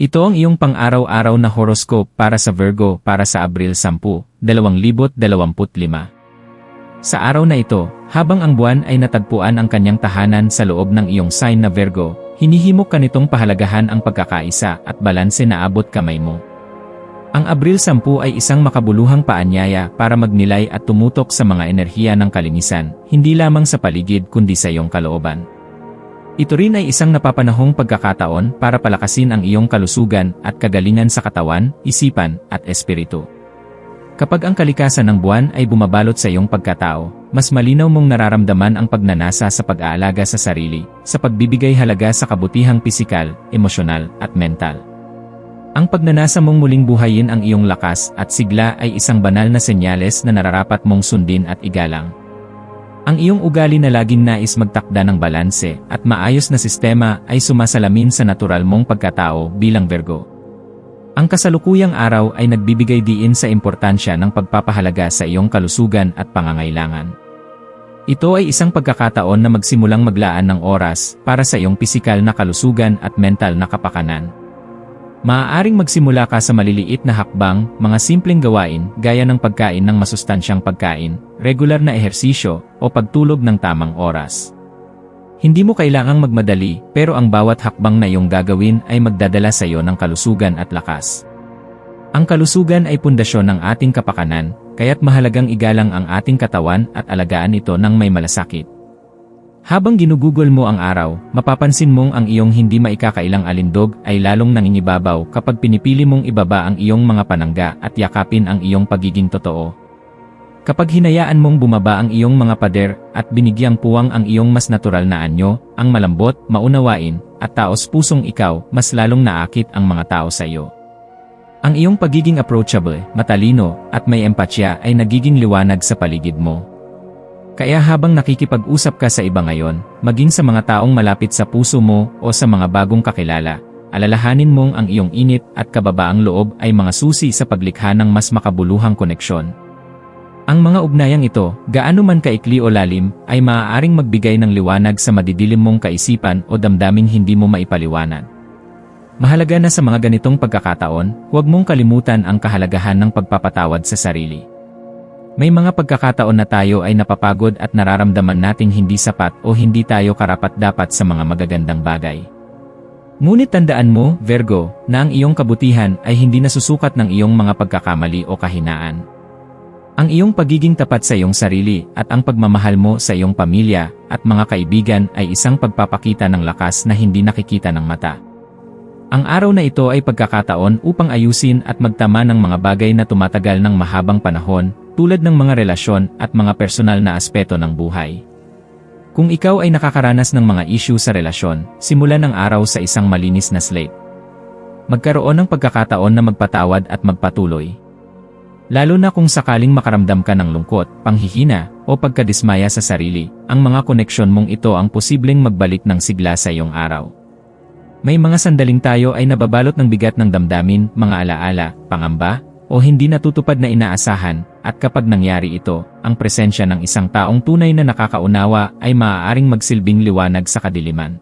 Ito ang iyong pang-araw-araw na horoscope para sa Virgo para sa Abril 10, 2025. Sa araw na ito, habang ang buwan ay natagpuan ang kanyang tahanan sa loob ng iyong sign na Virgo, hinihimok ka nitong pahalagahan ang pagkakaisa at balanse na abot kamay mo. Ang Abril 10 ay isang makabuluhang paanyaya para magnilay at tumutok sa mga enerhiya ng kalinisan, hindi lamang sa paligid kundi sa iyong kalooban. Ito rin ay isang napapanahong pagkakataon para palakasin ang iyong kalusugan at kagalingan sa katawan, isipan, at espiritu. Kapag ang kalikasan ng buwan ay bumabalot sa iyong pagkatao, mas malinaw mong nararamdaman ang pagnanasa sa pag-aalaga sa sarili, sa pagbibigay halaga sa kabutihang pisikal, emosyonal, at mental. Ang pagnanasa mong muling buhayin ang iyong lakas at sigla ay isang banal na senyales na nararapat mong sundin at igalang. Ang iyong ugali na laging nais magtakda ng balanse at maayos na sistema ay sumasalamin sa natural mong pagkatao bilang Virgo. Ang kasalukuyang araw ay nagbibigay diin sa importansya ng pagpapahalaga sa iyong kalusugan at pangangailangan. Ito ay isang pagkakataon na magsimulang maglaan ng oras para sa iyong pisikal na kalusugan at mental na kapakanan. Maaaring magsimula ka sa maliliit na hakbang, mga simpleng gawain gaya ng pagkain ng masustansyang pagkain, regular na ehersisyo, o pagtulog ng tamang oras. Hindi mo kailangang magmadali, pero ang bawat hakbang na iyong gagawin ay magdadala sa iyo ng kalusugan at lakas. Ang kalusugan ay pundasyon ng ating kapakanan, kaya't mahalagang igalang ang ating katawan at alagaan ito ng may malasakit. Habang ginugugol mo ang araw, mapapansin mong ang iyong hindi maikakailang alindog ay lalong nangingibabaw kapag pinipili mong ibaba ang iyong mga panangga at yakapin ang iyong pagiging totoo. Kapag hinayaan mong bumaba ang iyong mga pader at binigyang puwang ang iyong mas natural na anyo, ang malambot, maunawain, at taos pusong ikaw, mas lalong naakit ang mga tao sa iyo. Ang iyong pagiging approachable, matalino, at may empatya ay nagiging liwanag sa paligid mo. Kaya habang nakikipag-usap ka sa iba ngayon, maging sa mga taong malapit sa puso mo o sa mga bagong kakilala, alalahanin mong ang iyong init at kababaang loob ay mga susi sa paglikha ng mas makabuluhang koneksyon. Ang mga ugnayang ito, gaano man kaikli o lalim, ay maaaring magbigay ng liwanag sa madidilim mong kaisipan o damdaming hindi mo maipaliwanag. Mahalaga na sa mga ganitong pagkakataon, huwag mong kalimutan ang kahalagahan ng pagpapatawad sa sarili. May mga pagkakataon na tayo ay napapagod at nararamdaman nating hindi sapat o hindi tayo karapat-dapat sa mga magagandang bagay. Ngunit tandaan mo, Virgo, na ang iyong kabutihan ay hindi nasusukat ng iyong mga pagkakamali o kahinaan. Ang iyong pagiging tapat sa iyong sarili at ang pagmamahal mo sa iyong pamilya at mga kaibigan ay isang pagpapakita ng lakas na hindi nakikita ng mata. Ang araw na ito ay pagkakataon upang ayusin at magtama ng mga bagay na tumatagal ng mahabang panahon tulad ng mga relasyon at mga personal na aspeto ng buhay. Kung ikaw ay nakakaranas ng mga issue sa relasyon, simulan ang araw sa isang malinis na slate. Magkaroon ng pagkakataon na magpatawad at magpatuloy. Lalo na kung sakaling makaramdam ka ng lungkot, panghihina, o pagkadismaya sa sarili, ang mga koneksyon mong ito ang posibleng magbalik ng sigla sa iyong araw. May mga sandaling tayo ay nababalot ng bigat ng damdamin, mga alaala, pangamba, o hindi natutupad na inaasahan, at kapag nangyari ito, ang presensya ng isang taong tunay na nakakaunawa ay maaaring magsilbing liwanag sa kadiliman.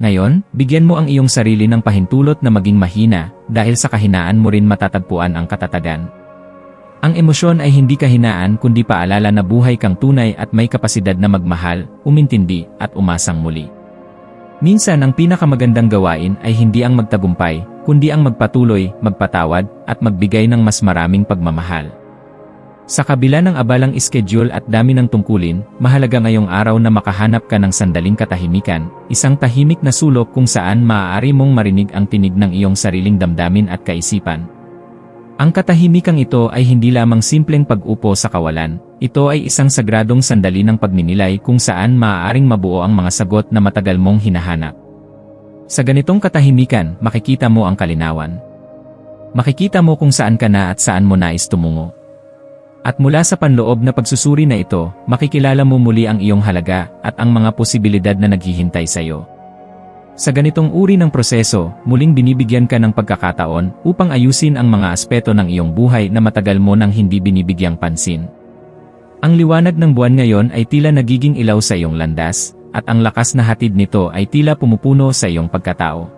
Ngayon, bigyan mo ang iyong sarili ng pahintulot na maging mahina dahil sa kahinaan mo rin matatagpuan ang katatagan. Ang emosyon ay hindi kahinaan kundi paalala na buhay kang tunay at may kapasidad na magmahal, umintindi, at umasang muli. Minsan ang pinakamagandang gawain ay hindi ang magtagumpay, kundi ang magpatuloy, magpatawad, at magbigay ng mas maraming pagmamahal. Sa kabila ng abalang schedule at dami ng tungkulin, mahalaga ngayong araw na makahanap ka ng sandaling katahimikan, isang tahimik na sulok kung saan maaari mong marinig ang tinig ng iyong sariling damdamin at kaisipan. Ang katahimikang ito ay hindi lamang simpleng pag-upo sa kawalan, ito ay isang sagradong sandali ng pagninilay kung saan maaaring mabuo ang mga sagot na matagal mong hinahanap. Sa ganitong katahimikan, makikita mo ang kalinawan. Makikita mo kung saan ka na at saan mo nais tumungo. At mula sa panloob na pagsusuri na ito, makikilala mo muli ang iyong halaga at ang mga posibilidad na naghihintay sa iyo. Sa ganitong uri ng proseso, muling binibigyan ka ng pagkakataon upang ayusin ang mga aspeto ng iyong buhay na matagal mo nang hindi binibigyang pansin. Ang liwanag ng buwan ngayon ay tila nagiging ilaw sa iyong landas, at ang lakas na hatid nito ay tila pumupuno sa iyong pagkatao.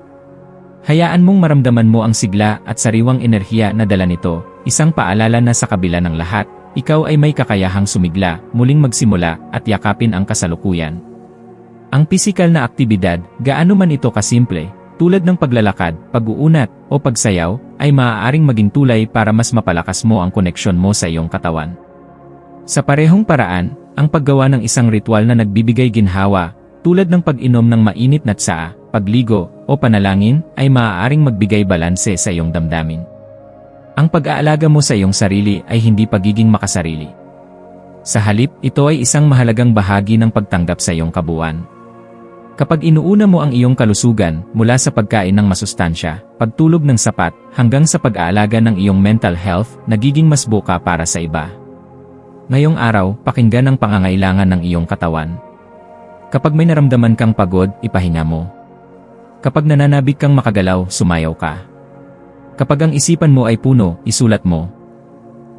Hayaan mong maramdaman mo ang sigla at sariwang enerhiya na dala nito, isang paalala na sa kabila ng lahat, ikaw ay may kakayahang sumigla, muling magsimula, at yakapin ang kasalukuyan. Ang pisikal na aktibidad, gaano man ito kasimple, tulad ng paglalakad, pag-uunat, o pagsayaw, ay maaaring maging tulay para mas mapalakas mo ang koneksyon mo sa iyong katawan. Sa parehong paraan, ang paggawa ng isang ritual na nagbibigay ginhawa, tulad ng pag-inom ng mainit na tsaa, pagligo, o panalangin, ay maaaring magbigay balanse sa iyong damdamin. Ang pag-aalaga mo sa iyong sarili ay hindi pagiging makasarili. Sa halip, ito ay isang mahalagang bahagi ng pagtanggap sa iyong kabuuan. Kapag inuuna mo ang iyong kalusugan mula sa pagkain ng masustansya, pagtulog ng sapat, hanggang sa pag-aalaga ng iyong mental health, nagiging mas buka para sa iba. Ngayong araw, pakinggan ang pangangailangan ng iyong katawan. Kapag may naramdaman kang pagod, ipahinga mo. Kapag nananabik kang makagalaw, sumayaw ka. Kapag ang isipan mo ay puno, isulat mo.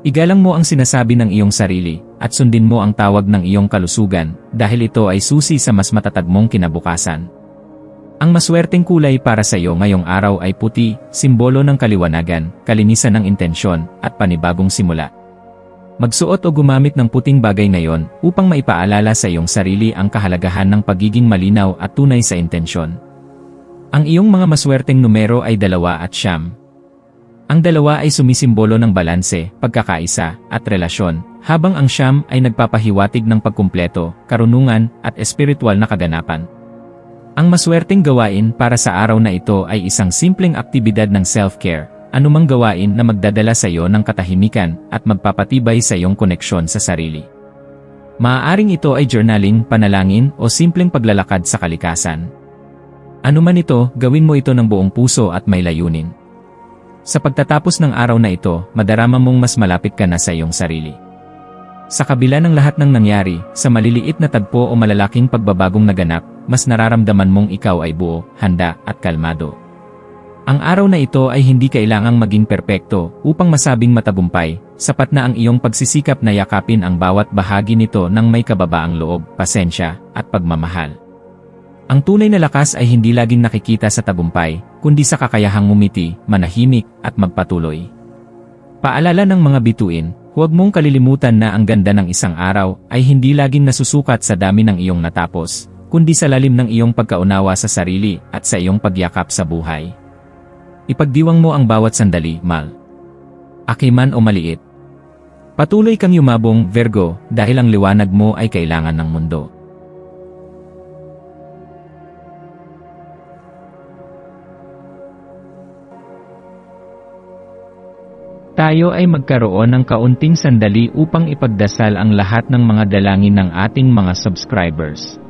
Igalang mo ang sinasabi ng iyong sarili, at sundin mo ang tawag ng iyong kalusugan, dahil ito ay susi sa mas matatag mong kinabukasan. Ang maswerteng kulay para sa iyo ngayong araw ay puti, simbolo ng kaliwanagan, kalinisan ng intensyon, at panibagong simula. Magsuot o gumamit ng puting bagay ngayon upang maipaalala sa iyong sarili ang kahalagahan ng pagiging malinaw at tunay sa intensyon. Ang iyong mga maswerteng numero ay dalawa at siyam. Ang dalawa ay sumisimbolo ng balanse, pagkakaisa, at relasyon, habang ang siyam ay nagpapahiwatig ng pagkumpleto, karunungan, at espiritual na kaganapan. Ang maswerteng gawain para sa araw na ito ay isang simpleng aktibidad ng self-care, anumang gawain na magdadala sa iyo ng katahimikan at magpapatibay sa iyong koneksyon sa sarili. Maaaring ito ay journaling, panalangin, o simpleng paglalakad sa kalikasan. Ano man ito, gawin mo ito ng buong puso at may layunin. Sa pagtatapos ng araw na ito, madarama mong mas malapit ka na sa iyong sarili. Sa kabila ng lahat ng nangyari, sa maliliit na tagpo o malalaking pagbabagong naganap, mas nararamdaman mong ikaw ay buo, handa, at kalmado. Ang araw na ito ay hindi kailangang maging perpekto upang masabing matagumpay, sapat na ang iyong pagsisikap na yakapin ang bawat bahagi nito ng may kababaang loob, pasensya, at pagmamahal. Ang tunay na lakas ay hindi laging nakikita sa tagumpay, kundi sa kakayahang ngumiti, manahimik, at magpatuloy. Paalala ng mga bituin, huwag mong kalilimutan na ang ganda ng isang araw ay hindi laging nasusukat sa dami ng iyong natapos, kundi sa lalim ng iyong pagkaunawa sa sarili at sa iyong pagyakap sa buhay. Ipagdiwang mo ang bawat sandali, mal. Akiman o maliit. Patuloy kang yumabong, Virgo, dahil ang liwanag mo ay kailangan ng mundo. Tayo ay magkaroon ng kaunting sandali upang ipagdasal ang lahat ng mga dalangin ng ating mga subscribers,